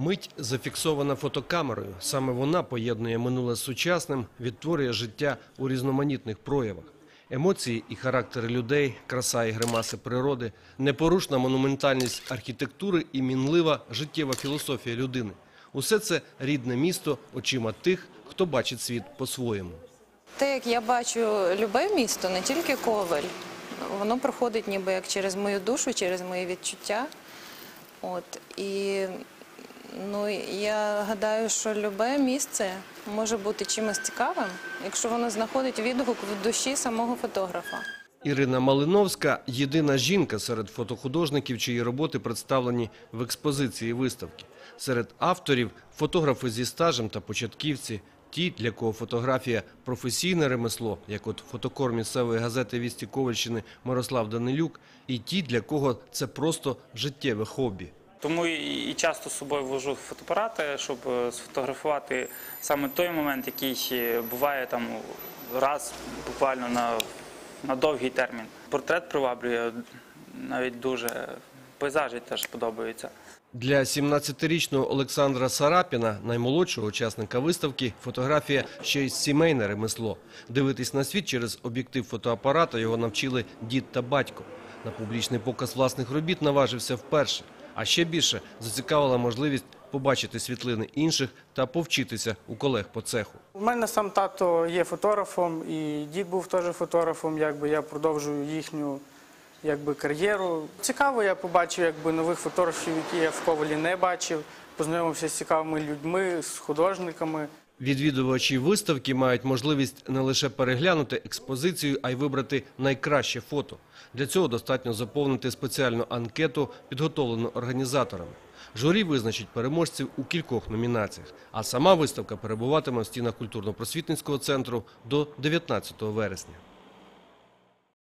Мить зафіксована фотокамерою. Саме вона поєднує минуле з сучасним, відтворює життя у різноманітних проявах. Емоції і характери людей, краса і гримаси природи, непорушна монументальність архітектури і мінлива життєва філософія людини. Усе це рідне місто очима тих, хто бачить світ по-своєму. Те, як я бачу любе місто, не тільки коваль, воно проходить ніби як через мою душу, через мої відчуття. От, і ну, я гадаю, що любе місце може бути чимось цікавим, якщо воно знаходить відгук в душі самого фотографа. Ірина Малиновська – єдина жінка серед фотохудожників, чиї роботи представлені в експозиції виставки. Серед авторів – фотографи зі стажем та початківці, ті, для кого фотографія – професійне ремесло, як от фотокор місцевої газети «Вісті Ковальщини» Мирослав Данилюк, і ті, для кого це просто життєве хобі. Тому і часто з собою вожу фотоапарати, щоб е, сфотографувати саме той момент, який е, буває там раз буквально на, на довгий термін. Портрет приваблює навіть дуже. Пейзажі теж подобаються. Для 17-річного Олександра Сарапіна, наймолодшого учасника виставки, фотографія ще й сімейне ремесло. Дивитись на світ через об'єктив фотоапарата його навчили дід та батько. На публічний показ власних робіт наважився вперше. А ще більше зацікавила можливість побачити світлини інших та повчитися у колег по цеху. У мене сам тато є фотографом, і дід був теж фотографом. Якби я продовжую їхню якби, кар'єру. Цікаво, я побачив якби, нових фотографів, які я в Ковалі не бачив. Познайомився з цікавими людьми, з художниками. Відвідувачі виставки мають можливість не лише переглянути експозицію, а й вибрати найкраще фото. Для цього достатньо заповнити спеціальну анкету, підготовлену організаторами. Журі визначить переможців у кількох номінаціях, а сама виставка перебуватиме в стінах культурно-просвітницького центру до 19 вересня.